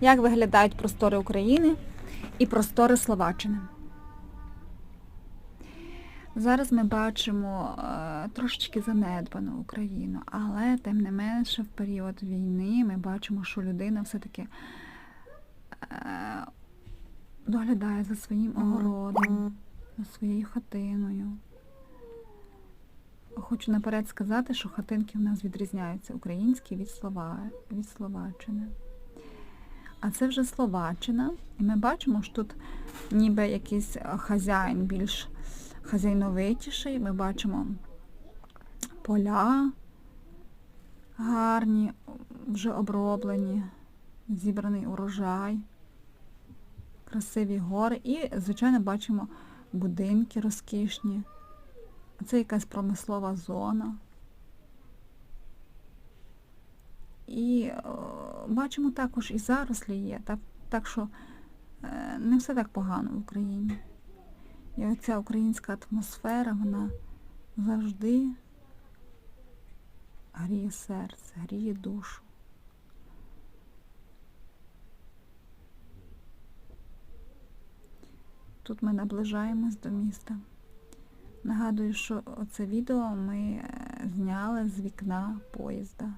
як виглядають простори України і простори Словаччини. Зараз ми бачимо е, трошечки занедбану Україну, але тим не менше в період війни ми бачимо, що людина все-таки е, доглядає за своїм огородом, за своєю хатиною. Хочу наперед сказати, що хатинки в нас відрізняються українські від, Слова... від Словаччини. А це вже Словаччина, і ми бачимо, що тут ніби якийсь е, хазяїн більш хазяйновитіший. Ми бачимо поля гарні, вже оброблені, зібраний урожай, красиві гори і, звичайно, бачимо будинки розкішні. Це якась промислова зона. І о, бачимо також і зарослі є, так, так що е, не все так погано в Україні. І оця українська атмосфера, вона завжди гріє серце, гріє душу. Тут ми наближаємось до міста. Нагадую, що оце відео ми е, зняли з вікна поїзда.